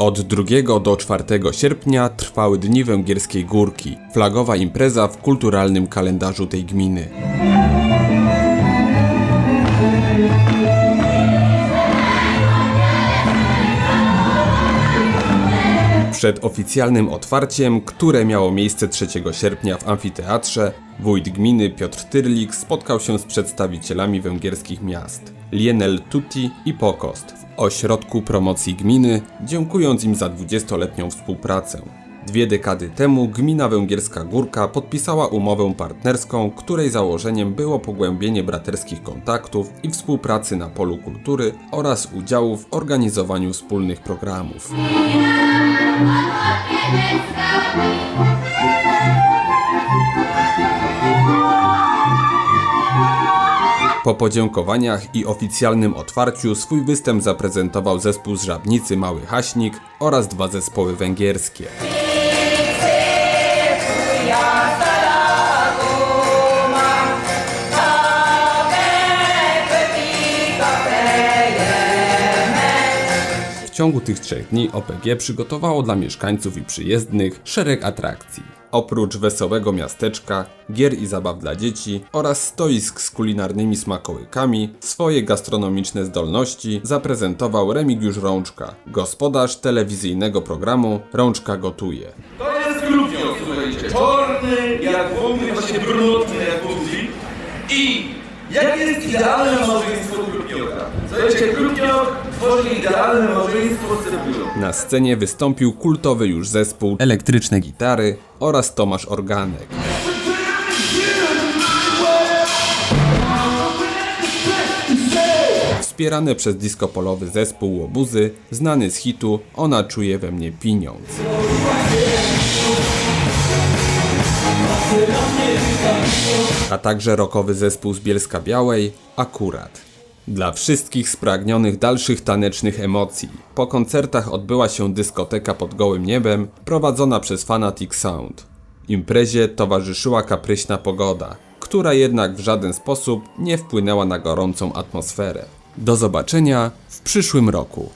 Od 2 do 4 sierpnia trwały Dni Węgierskiej Górki, flagowa impreza w kulturalnym kalendarzu tej gminy. Przed oficjalnym otwarciem, które miało miejsce 3 sierpnia w amfiteatrze, wójt gminy Piotr Tyrlik spotkał się z przedstawicielami węgierskich miast Lienel Tutti i Pokost ośrodku promocji gminy, dziękując im za 20-letnią współpracę. Dwie dekady temu gmina Węgierska Górka podpisała umowę partnerską, której założeniem było pogłębienie braterskich kontaktów i współpracy na polu kultury oraz udziału w organizowaniu wspólnych programów. Po podziękowaniach i oficjalnym otwarciu swój występ zaprezentował zespół z Żabnicy Mały Haśnik oraz dwa zespoły węgierskie. W ciągu tych trzech dni OPG przygotowało dla mieszkańców i przyjezdnych szereg atrakcji. Oprócz wesołego miasteczka, gier i zabaw dla dzieci oraz stoisk z kulinarnymi smakołykami, swoje gastronomiczne zdolności zaprezentował Remigiusz Rączka, gospodarz telewizyjnego programu Rączka Gotuje. To jest krupniok, słuchajcie. Czarny jak wągry, właśnie brudny jak wągry. I jakie jest idealne małżeństwo krupnioka? Słuchajcie, krupniok idealne małżeństwo z. Na scenie wystąpił kultowy już zespół Elektryczne Gitary oraz Tomasz Organek. Wspierane przez disco-polowy zespół Łobuzy, znany z hitu Ona czuje we mnie pieniądz. A także rockowy zespół z Bielska Białej, Akurat. Dla wszystkich spragnionych dalszych tanecznych emocji. Po koncertach odbyła się dyskoteka pod gołym niebem, prowadzona przez Fanatic Sound. Imprezie towarzyszyła kapryśna pogoda, która jednak w żaden sposób nie wpłynęła na gorącą atmosferę. Do zobaczenia w przyszłym roku.